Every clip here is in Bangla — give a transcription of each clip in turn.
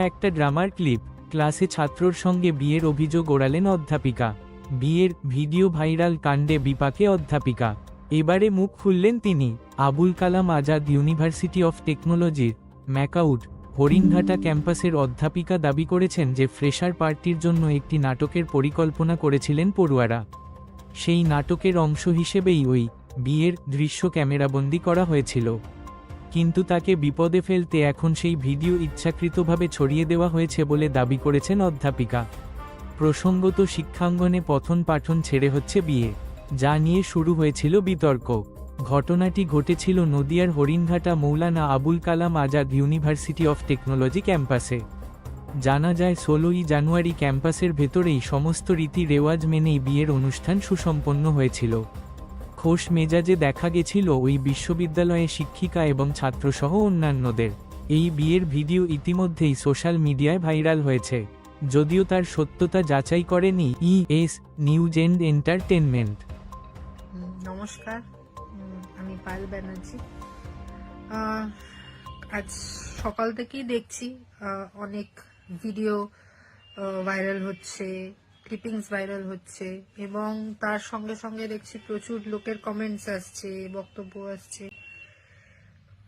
একটা ড্রামার ক্লিপ, ক্লাসে ছাত্রর সঙ্গে বিয়ের অভিযোগ ওড়ালেন অধ্যাপিকা। বিয়ের ভিডিও ভাইরাল কাণ্ডে বিপাকে অধ্যাপিকা। এবারে মুখ খুললেন তিনি, আবুল কালাম আজাদ ইউনিভার্সিটি অফ টেকনোলজির ম্যাকাউট হরিণঘাটা ক্যাম্পাসের অধ্যাপিকা দাবি করেছেন যে ফ্রেশার পার্টির জন্য একটি নাটকের পরিকল্পনা করেছিলেন পড়ুয়ারা। সেই নাটকের অংশ হিসেবেই ওই বিয়ের দৃশ্য ক্যামেরাবন্দি করা হয়েছিল। কিন্তু তাকে বিপদে ফেলতে এখন সেই ভিডিও ইচ্ছাকৃতভাবে ছড়িয়ে দেওয়া হয়েছে বলে দাবি করেছেন অধ্যাপিকা। প্রসঙ্গত শিক্ষাঙ্গনে পঠন পাঠন ছেড়ে হচ্ছে বিয়ে, যা নিয়ে শুরু হয়েছিল বিতর্ক। ঘটনাটি ঘটেছিল নদিয়ার Haringhata Maulana Abul Kalam Azad university of technology ক্যাম্পাসে। জানা যায়, ষোলোই জানুয়ারি ক্যাম্পাসের ভেতরেই সমস্ত রীতি রেওয়াজ মেনেই বিয়ের অনুষ্ঠান সুসম্পন্ন হয়েছিল। খোশ মেজাজে দেখা গেছিল ওই বিশ্ববিদ্যালয়ে শিক্ষিকা এবং ছাত্রসহ অন্যান্যদের। এই বিয়ের ভিডিও ইতিমধ্যেই সোশ্যাল মিডিয়ায় ভাইরাল হয়েছে। যদিও তার সত্যতা যাচাই করেনি E S news and entertainment নমস্কার আমি পায়েল ব্যানার্জি। আজ সকাল থেকেই দেখছি অনেক ভিডিও ভাইরাল হচ্ছে ক্লিপিংস ভাইরাল হচ্ছে এবং তার সঙ্গে সঙ্গে দেখছি প্রচুর লোকের কমেন্টস আসছে, বক্তব্য আসছে।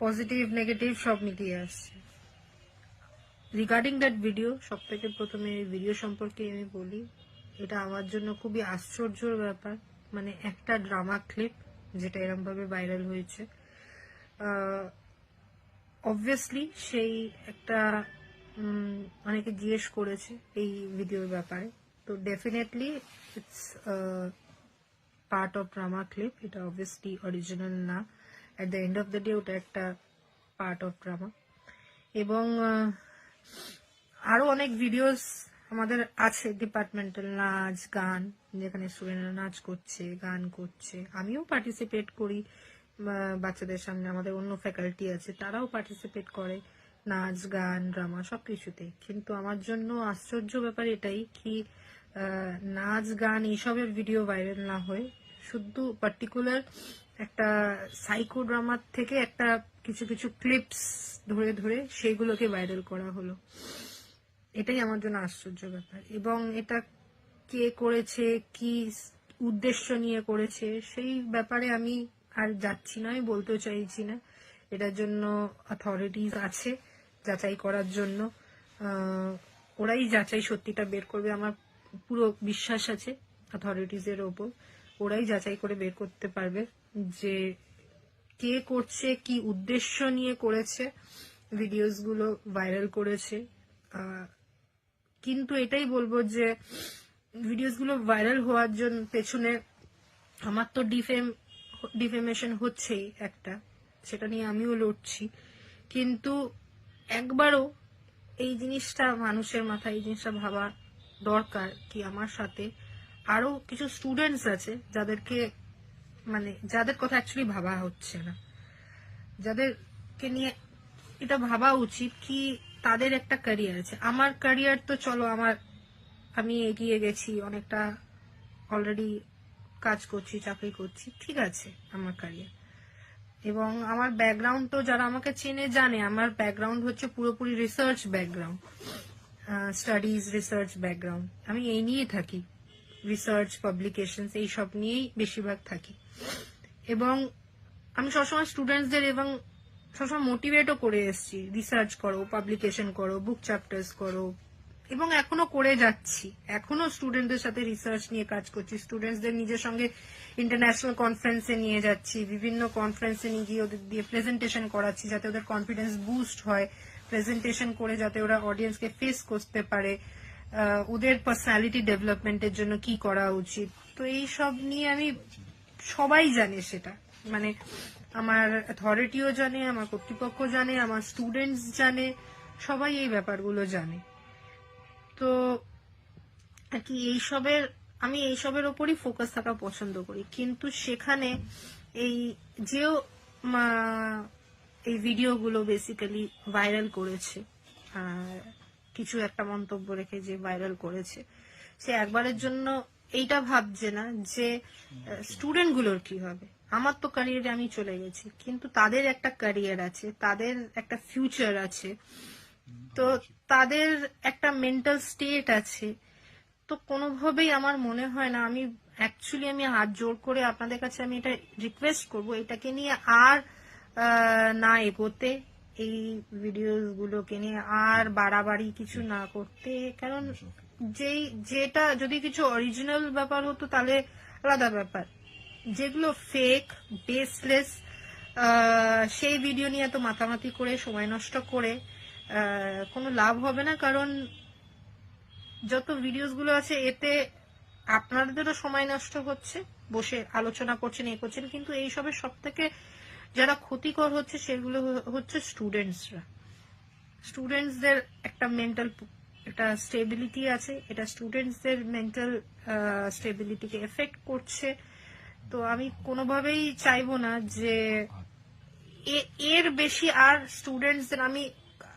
পজিটিভ নেগেটিভ সব মিলিয়ে আসছে। রিগার্ডিং দ্যাট ভিডিও সব থেকে প্রথমে ভিডিও সম্পর্কে আমি বলি, এটা আমার জন্য খুবই আশ্চর্যর ব্যাপার। মানে একটা ড্রামা ক্লিপ যেটা এরমভাবে ভাইরাল হয়েছে। অবভিয়াসলি সেই একটা অনেকে জিজ্ঞেস করেছে এই ভিডিওর ব্যাপারে। তো definitely it's part of drama clip এটা অবভিয়াসলি অরিজিনাল না at the end of the day ওটা একটা পার্ট অফ ড্রামা এবং আহ, আরও অনেক ভিডিওস আমাদের আছে ডিপার্টমেন্টাল নাচ গান যেখানে স্টুডেন্টরা নাচ করছে গান করছে। আমিও পার্টিসিপেট করি বাচ্চাদের সামনে আমাদের অন্য ফ্যাকাল্টি আছে তারাও পার্টিসিপেট করে। নাচ, গান, ড্রামা সব সবকিছুতেই। কিন্তু আমার জন্য আশ্চর্য ব্যাপার এটাই কি নাচ, গান এইসবের ভিডিও ভাইরাল না হয়ে শুধু পার্টিকুলার একটা সাইকো ড্রামার থেকে একটা কিছু কিছু ক্লিপস ধরে ধরে সেইগুলোকে ভাইরাল করা হলো। এটাই আমার জন্য আশ্চর্য ব্যাপার। এবং এটা কে করেছে, কি উদ্দেশ্য নিয়ে করেছে, সেই ব্যাপারে আমি আর যাচ্ছি না, আমি বলতেও চাইছি না। এটার জন্য অথরিটিস আছে। যাচাই করার জন্য ওরাই যাচাই সত্যিটা বের করবে, আমার পুরো বিশ্বাস আছে অথরিটিস এর ওপর, ওরাই যাচাই করে বের করতে পারবে যে কে করছে, কি উদ্দেশ্য নিয়ে করেছে ভিডিওসগুলো ভাইরাল করেছে কিন্তু এটাই বলব যে ভিডিওসগুলো ভাইরাল হওয়ার জন্য পেছনে আমার তো ডিফেম ডিফেমেশন হচ্ছেই একটা, সেটা নিয়ে আমিও লড়ছি, কিন্তু একবারও এই জিনিসটা মানুষের মাথায়, এই জিনিসটা ভাবা দরকার কি আমার সাথে। আরও কিছু স্টুডেন্টস আছে যাদেরকে মানে যাদের কথা অ্যাকচুয়ালি ভাবা হচ্ছে না। যাদেরকে নিয়ে এটা ভাবা উচিত কি তাদের একটা ক্যারিয়ার আছে। আমার ক্যারিয়ার তো চলো, আমার, আমি এগিয়ে গেছি, অনেকটা অলরেডি কাজ করছি, চাকরি করছি, ঠিক আছে আমার ক্যারিয়ার এবং আমার ব্যাকগ্রাউন্ড তো যারা আমাকে চেনে জানে, আমার ব্যাকগ্রাউন্ড হচ্ছে পুরোপুরি research background studies research background আমি এই নিয়েই থাকি। রিসার্চ পাবলিকেশন এই সব নিয়েই বেশিরভাগ থাকি। এবং আমি সবসময় স্টুডেন্টসদের এবং সবসময় মোটিভেটও করে এসেছি। রিসার্চ করো পাবলিকেশন করো বুক চ্যাপ্টার্স করো। এবং এখনও করে যাচ্ছি। এখনও স্টুডেন্টদের সাথে রিসার্চ নিয়ে কাজ করছি। স্টুডেন্টসদের নিজের সঙ্গে ইন্টারন্যাশনাল কনফারেন্সে নিয়ে যাচ্ছি। বিভিন্ন কনফারেন্সে নিয়ে গিয়ে ওদের দিয়ে প্রেজেন্টেশন করাচ্ছি যাতে ওদের কনফিডেন্স বুস্ট হয়। প্রেজেন্টেশন করে যাতে ওরা অডিয়েন্সকে ফেস করতে পারে। ওদের পার্সোনালিটি ডেভেলপমেন্টের জন্য কি করা উচিত। তো এই সব নিয়ে আমি সবাই জানে সেটা। মানে আমার অথরিটিও জানে, আমার কর্তৃপক্ষ জানে, আমার স্টুডেন্টস জানে, সবাই এই ব্যাপারগুলো জানে। তো আর কি এইসবের আমি এইসবের ওপরই ফোকাস থাকা পছন্দ করি। কিন্তু সেখানে এই যেও এই ভিডিওগুলো বেসিক্যালি ভাইরাল করেছে কিছু একটা মন্তব্য রেখে যে ভাইরাল করেছে, সে একবারের জন্য এইটা ভাবছে না যে স্টুডেন্টগুলোর কি হবে? আমার তো ক্যারিয়ারে আমি চলে গেছি, কিন্তু তাদের একটা ক্যারিয়ার আছে, তাদের একটা ফিউচার আছে তো তাদের একটা মেন্টাল স্টেট আছে। তো কোনোভাবেই আমার মনে হয় না, আমি অ্যাকচুয়ালি আমি হাত জোর করে আপনাদের কাছে আমি এটা রিকোয়েস্ট করব, এটাকে নিয়ে আর না এগোতে, এই ভিডিওস গুলোকে নিয়ে আর বাড়াবাড়ি কিছু না করতে, কারণ যেই, যেটা যদি কিছু অরিজিনাল ব্যাপার হতো তাহলে আলাদা ব্যাপার। যেগুলো ফেক বেসলেস সেই ভিডিও নিয়ে এত মাতামাতি করে, সময় নষ্ট করে কোনো লাভ হবে না, কারণ যত ভিডিওসগুলো আছে, এতে আপনাদেরও সময় নষ্ট হচ্ছে, বসে আলোচনা করছেন, এ করছেন, কিন্তু এইসবের সব থেকে যারা ক্ষতিকর হচ্ছে, সেগুলো হচ্ছে স্টুডেন্টসরা স্টুডেন্টসদের একটা মেন্টাল একটা স্টেবিলিটি আছে, এটা স্টুডেন্টসদের মেন্টাল স্টেবিলিটিকে এফেক্ট করছে। তো আমি কোনোভাবেই চাইব না যে এর বেশি আর স্টুডেন্টসদের আমি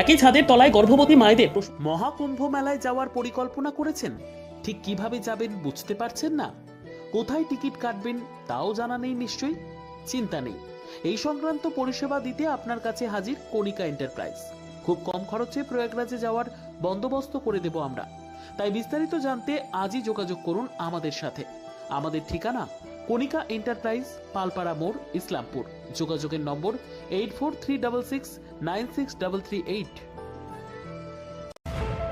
একই ছাদের তলায় গর্ভবতী মায়েদের মহাকুম্ভ মেলায় যাওয়ার পরিকল্পনা করেছেন। ঠিক কীভাবে যাবেন বুঝতে পারছেন না। কোথায় টিকিট কাটবেন তাও জানা নেই নিশ্চয়ই। চিন্তা নেই। এই সংক্রান্ত পরিষেবা দিতে আপনার কাছে হাজির কণিকা এন্টারপ্রাইজ। খুব কম খরচে প্রয়াগরাজে যাওয়ার বন্দোবস্ত করে দেব আমরা। তাই বিস্তারিত জানতে আজই যোগাযোগ করুন আমাদের সাথে। আমাদের ঠিকানা কণিকা এন্টারপ্রাইজ, পালপাড়া মোড়, ইসলামপুর। যোগাযোগের number eight four three double six 96338.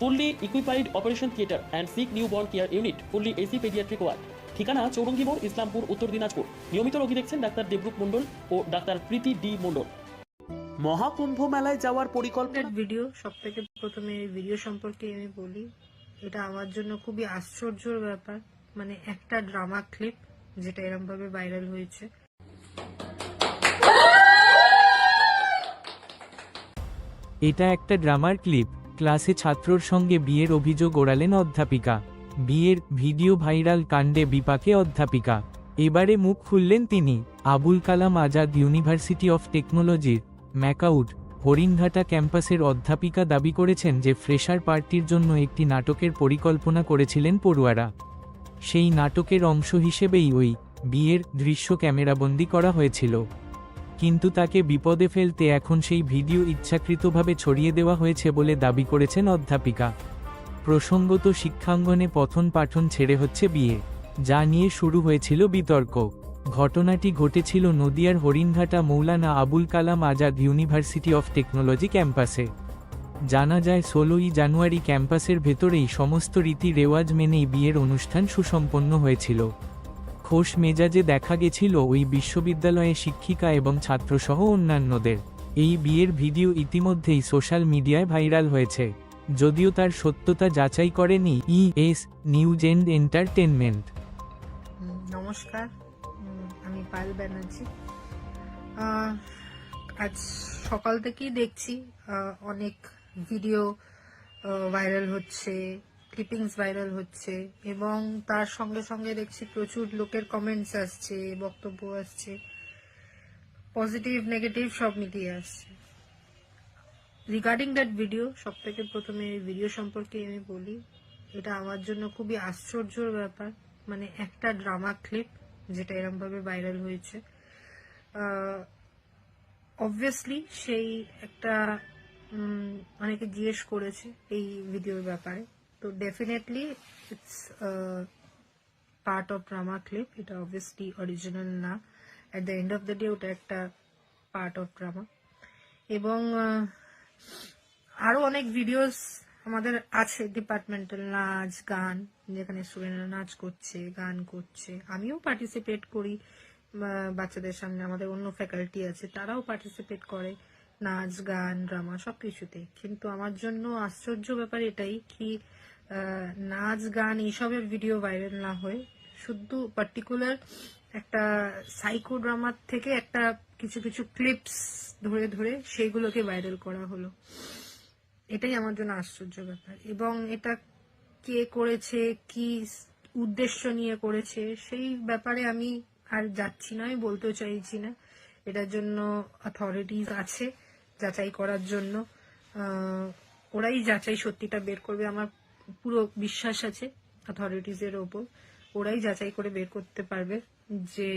fully equipped operation theatre and sick newborn care unit fully AC paediatric ward ঠিকানা চৌরঙ্গি মোড় ইসলামপুর উত্তর দিনাজপুর। নিয়মিত রোগী দেখছেন ডাক্তার দেবরূপ মণ্ডল ও ডাক্তার প্রীতি ডি মণ্ডল। মহাকুম্ভ মেলায় যাওয়ার পরিকল্পনা ভিডিও সব থেকে প্রথমে এই ভিডিও সম্পর্কে আমি বলি। এটা আমার জন্য খুবই আশ্চর্যর ব্যাপার। মানে একটা ড্রামা ক্লিপ যেটা এরম ভাবে ভাইরাল হয়েছে। এটা একটা ড্রামার ক্লিপ ক্লাসে ছাত্রর সঙ্গে বিয়ের অভিযোগ ওড়ালেন অধ্যাপিকা। বিয়ের ভিডিও ভাইরাল কাণ্ডে বিপাকে অধ্যাপিকা। এবারে মুখ খুললেন তিনি। আবুল কালাম আজাদ ইউনিভার্সিটি অফ টেকনোলজির ম্যাকাউট, হরিণঘাটা ক্যাম্পাসের অধ্যাপিকা দাবি করেছেন যে ফ্রেশার পার্টির জন্য একটি নাটকের পরিকল্পনা করেছিলেন পড়ুয়ারা। সেই নাটকের অংশ হিসেবেই ওই বিয়ের দৃশ্য ক্যামেরাবন্দি করা হয়েছিল। কিন্তু তাকে বিপদে ফেলতে এখন সেই ভিডিও ইচ্ছাকৃতভাবে ছড়িয়ে দেওয়া হয়েছে বলে দাবি করেছেন অধ্যাপিকা। প্রসঙ্গত শিক্ষাঙ্গনে পঠন পাঠন ছেড়ে হচ্ছে বিয়ে, যা নিয়ে শুরু হয়েছিল বিতর্ক। ঘটনাটি ঘটেছিল নদিয়ার Haringhata Maulana Abul Kalam Azad university of technology ক্যাম্পাসে। জানা যায়, ষোলোই জানুয়ারি ক্যাম্পাসের ভেতরেই সমস্ত রীতি রেওয়াজ মেনেই বিয়ের অনুষ্ঠান সুসম্পন্ন হয়েছিল। খোশ মেজাজে দেখা গেছিল ওই বিশ্ববিদ্যালয়ে শিক্ষিকা এবং ছাত্রসহ অন্যান্যদের। এই বিয়ের ভিডিও ইতিমধ্যেই সোশ্যাল মিডিয়ায় ভাইরাল হয়েছে। যদিও তার সত্যতা যাচাই করেনি ইএস নিউজ এন্ড এন্টারটেনমেন্ট নমস্কার। আমি পাল ব্যানার্জি। আজ সকাল থেকেই দেখছি অনেক ভিডিও ভাইরাল হচ্ছে। ক্লিপিংস ভাইরাল হচ্ছে এবং তার সঙ্গে সঙ্গে দেখছি প্রচুর লোকের কমেন্টস আসছে, বক্তব্য আসছে। পজিটিভ নেগেটিভ সব মিলিয়ে আসছে। রিগার্ডিং দ্যাট ভিডিও সব থেকে প্রথমে ভিডিও সম্পর্কে আমি বলি, এটা আমার জন্য খুবই আশ্চর্যর ব্যাপার। মানে একটা ড্রামা ক্লিপ যেটা এরম ভাবে ভাইরাল হয়েছে অবভিয়াসলি সেই একটা অনেকে জিজ্ঞেস করেছে এই ভিডিওর ব্যাপারে। তো definitely it's part of drama clip এটা অবভিয়াসলি অরিজিনাল না at the end of the day ওটা একটা পার্ট অফ ড্রামা এবং আহ, আরও অনেক ভিডিওস আমাদের আছে ডিপার্টমেন্টাল নাচ গান যেখানে স্টুডেন্টরা নাচ করছে গান করছে। আমিও পার্টিসিপেট করি বাচ্চাদের সামনে আমাদের অন্য ফ্যাকাল্টি আছে তারাও পার্টিসিপেট করে নাচ গান ড্রামা সবকিছুতে। কিন্তু আমার জন্য আশ্চর্য ব্যাপার এটাই কি নাচ, গান এইসবের ভিডিও ভাইরাল না হয়ে শুধু পার্টিকুলার একটা সাইকো ড্রামার থেকে একটা কিছু কিছু ক্লিপস ধরে ধরে সেইগুলোকে ভাইরাল করা হলো। এটাই আমার জন্য আশ্চর্য ব্যাপার। এবং এটা কে করেছে, কি উদ্দেশ্য নিয়ে করেছে, সেই ব্যাপারে আমি আর যাচ্ছি না, আমি বলতেও চাইছি না। এটার জন্য অথরিটিস আছে যাচাই করার জন্য। ওরাই যাচাই সত্যিটা বের করবে। আমার পুরো বিশ্বাস আছে অথরিটিস এর ওপর। ওরাই যাচাই করে বের করতে পারবে যে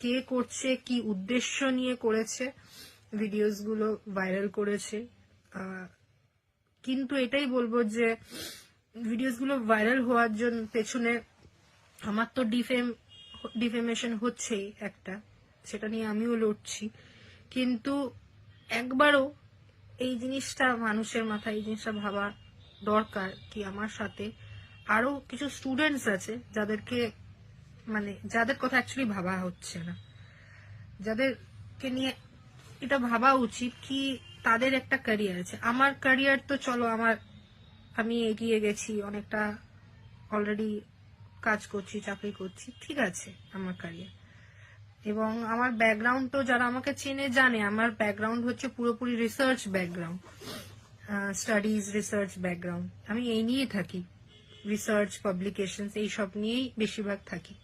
কে করছে, কি উদ্দেশ্য নিয়ে করেছে। ভিডিওসগুলো ভাইরাল করেছে। কিন্তু এটাই বলব যে ভিডিওসগুলো ভাইরাল হওয়ার জন্য পেছনে আমার তো ডিফেম, ডিফেমেশন হচ্ছেই একটা। সেটা নিয়ে আমিও লড়ছি। কিন্তু একবারও এই জিনিসটা মানুষের মাথায়, এই জিনিসটা ভাবা দরকার কি আমার সাথে? আরও কিছু স্টুডেন্টস আছে যাদেরকে মানে যাদের কথা অ্যাকচুয়ালি ভাবা হচ্ছে না। যাদেরকে নিয়ে এটা ভাবা উচিত কি তাদের একটা ক্যারিয়ার আছে। আমার ক্যারিয়ার তো চলো, আমার, আমি এগিয়ে গেছি, অনেকটা অলরেডি কাজ করছি, চাকরি করছি, ঠিক আছে আমার ক্যারিয়ার এবং আমার ব্যাকগ্রাউন্ড তো যারা আমাকে চেনে জানে, আমার ব্যাকগ্রাউন্ড হচ্ছে পুরোপুরি research background studies research background আমি এই নিয়ে থাকি। রিসার্চ পাবলিকেশন এইসব নিয়েই বেশিরভাগ থাকি।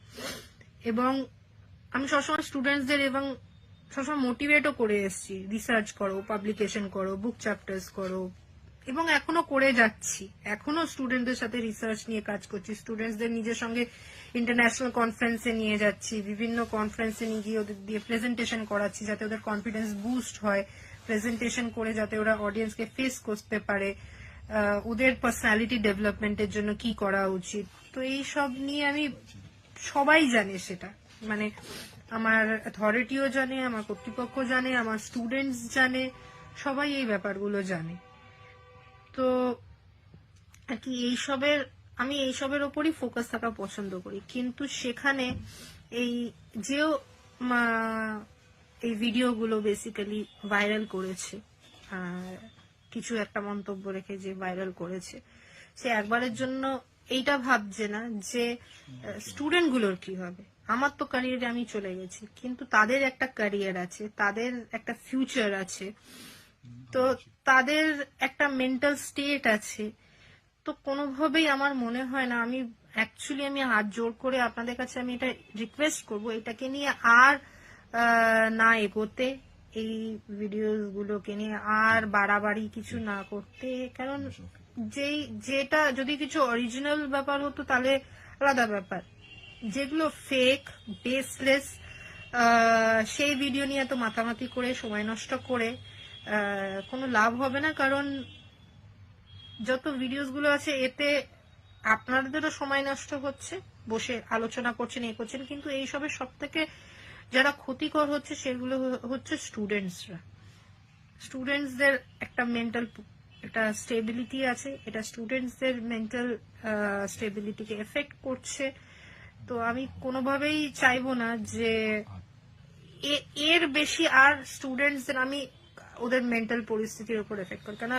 এবং আমি সবসময় স্টুডেন্টসদের এবং সবসময় মোটিভেটও করে এসেছি। রিসার্চ করো পাবলিকেশন করো বুক চ্যাপ্টার্স করো। এবং এখনও করে যাচ্ছি। এখনও স্টুডেন্টদের সাথে রিসার্চ নিয়ে কাজ করছি। স্টুডেন্টসদের নিজের সঙ্গে ইন্টারন্যাশনাল কনফারেন্সে নিয়ে যাচ্ছি। বিভিন্ন কনফারেন্সে নিয়ে গিয়ে ওদের দিয়ে প্রেজেন্টেশন করাচ্ছি, যাতে ওদের কনফিডেন্স বুস্ট হয়। প্রেজেন্টেশন করে যাতে ওরা অডিয়েন্সকে ফেস করতে পারে ওদের পার্সোনালিটি ডেভেলপমেন্টের জন্য কি করা উচিত। তো এই সব নিয়ে আমি সবাই জানে সেটা। মানে আমার অথরিটিও জানে, আমার কর্তৃপক্ষ জানে, আমার স্টুডেন্টস জানে, সবাই এই ব্যাপারগুলো জানে। তো আর কি এইসবের আমি এইসবের ওপরই ফোকাস থাকা পছন্দ করি। কিন্তু সেখানে এই যেও এই ভিডিওগুলো বেসিক্যালি ভাইরাল করেছে। আর কিছু একটা মন্তব্য রেখে যে ভাইরাল করেছে। সে একবারের জন্য এইটা ভাবছে না যে স্টুডেন্টগুলোর কি হবে? আমার তো ক্যারিয়ারে আমি চলে গেছি কিন্তু তাদের একটা ক্যারিয়ার আছে তাদের একটা ফিউচার আছে। তো তাদের একটা মেন্টাল স্টেট আছে। তো কোনোভাবেই আমার মনে হয় না আমি অ্যাকচুয়ালি আমি হাত জোর করে আপনাদের কাছে আমি এটা রিকোয়েস্ট করব এটাকে নিয়ে আর না এগোতে এই ভিডিওগুলোকে নিয়ে আর বাড়াবাড়ি কিছু না করতে। কারণ যেই, যেটা যদি কিছু অরিজিনাল ব্যাপার হতো তাহলে আলাদা ব্যাপার। যেগুলো ফেক বেসলেস সেই ভিডিও নিয়ে এত মাতামাতি করে, সময় নষ্ট করে কোনো লাভ হবে না। কারণ যত ভিডিওসগুলো আছে, এতে আপনাদেরও সময় নষ্ট হচ্ছে। বসে আলোচনা করছেন, এ করছেন, কিন্তু এইসবের সব থেকে যারা ক্ষতিকর হচ্ছে সেগুলো হচ্ছে স্টুডেন্টসরা স্টুডেন্টসদের একটা মেন্টাল একটা স্টেবিলিটি আছে, এটা স্টুডেন্টসদের মেন্টাল স্টেবিলিটিকে এফেক্ট করছে। তো আমি কোনোভাবেই চাইব না যে এর বেশি আর স্টুডেন্টসদের আমি ওদের মেন্টাল পরিস্থিতির উপর এফেক্ট করি। কেন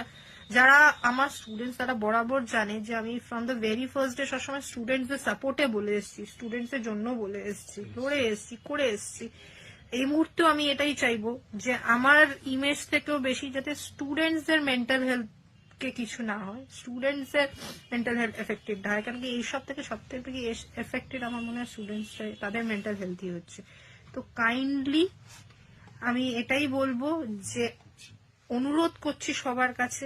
যারা আমার স্টুডেন্টস তারা বরাবর জানে যে আমি from the very first day সবসময় স্টুডেন্টসদের সাপোর্টে বলে এসেছি স্টুডেন্টসের জন্য বলে এসেছি লড়ে এসেছি করে এসেছি। এই মুহূর্তেও আমি এটাই চাইব যে আমার ইমেজ থেকেও বেশি যাতে স্টুডেন্টসদের মেন্টাল হেলথ কে কিছু না হয় স্টুডেন্টসের মেন্টাল হেলথ এফেক্টেড হয় কারণ কি এইসব থেকে সব থেকে এফেক্টেড আমার মনে হয় স্টুডেন্টস তাদের মেন্টাল হেলথই হচ্ছে। তো কাইন্ডলি আমি এটাই বলব যে অনুরোধ করছি সবার কাছে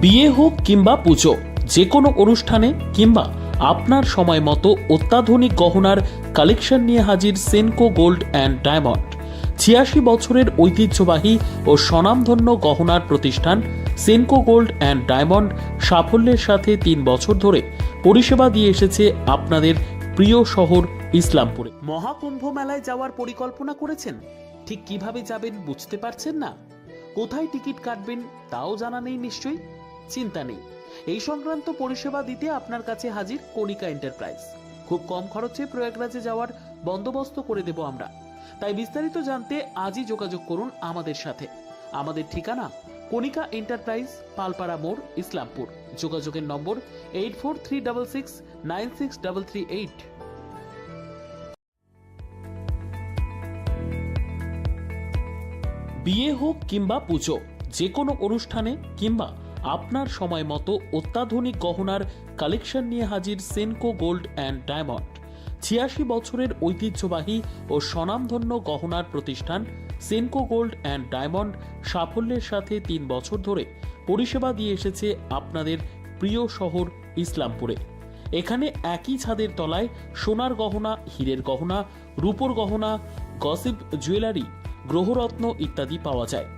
বিয়ে হোক কিংবা পুজো যে কোনো অনুষ্ঠানে কিংবা আপনার সময় মতো অত্যাধুনিক গহনার কালেকশন নিয়ে হাজির সেনকো গোল্ড অ্যান্ড ডায়মন্ড। ছিয়াশি বছরের ঐতিহ্যবাহী ও স্বনামধন্য গহনার প্রতিষ্ঠান সেনকো গোল্ড অ্যান্ড ডায়মন্ড সাফল্যের সাথে তিন বছর ধরে পরিষেবা দিয়ে এসেছে আপনাদের প্রিয় শহর ইসলামপুরে। মহাকুম্ভ মেলায় যাওয়ার পরিকল্পনা করেছেন? ঠিক কীভাবে যাবেন বুঝতে পারছেন না? কোথায় টিকিট কাটবেন তাও জানা নেই নিশ্চয়ই? চিন্তা নেই। এই সংক্রান্ত পরিষেবা দিতে আপনার কাছে হাজির কণিকা এন্টারপ্রাইজ। খুব কম খরচে প্রয়াগরাজে যাওয়ার বন্দোবস্ত করে দেব আমরা। তাই বিস্তারিত জানতে আজই যোগাযোগ করুন আমাদের সাথে। আমাদের ঠিকানা কণিকা এন্টারপ্রাইজ, পালপাড়া মোড়, ইসলামপুর। যোগাযোগের number eight four three double six, nine six double three eight. বিয়ে হোক কিংবা পুজো, যে কোনো অনুষ্ঠানে কিংবা আপনার সময় মতো অত্যাধুনিক গহনার কালেকশন নিয়ে হাজির সেনকো গোল্ড অ্যান্ড ডায়মন্ড। ছিয়াশি বছরের ঐতিহ্যবাহী ও স্বনামধন্য গহনার প্রতিষ্ঠান সেনকো গোল্ড অ্যান্ড ডায়মন্ড সাফল্যের সাথে তিন বছর ধরে পরিষেবা দিয়ে এসেছে আপনাদের প্রিয় শহর ইসলামপুরে। এখানে একই ছাদের তলায় সোনার গহনা, হীরের গহনা, রূপোর গহনা, গসিপ জুয়েলারি, গ্রহরত্ন ইত্যাদি পাওয়া যায়।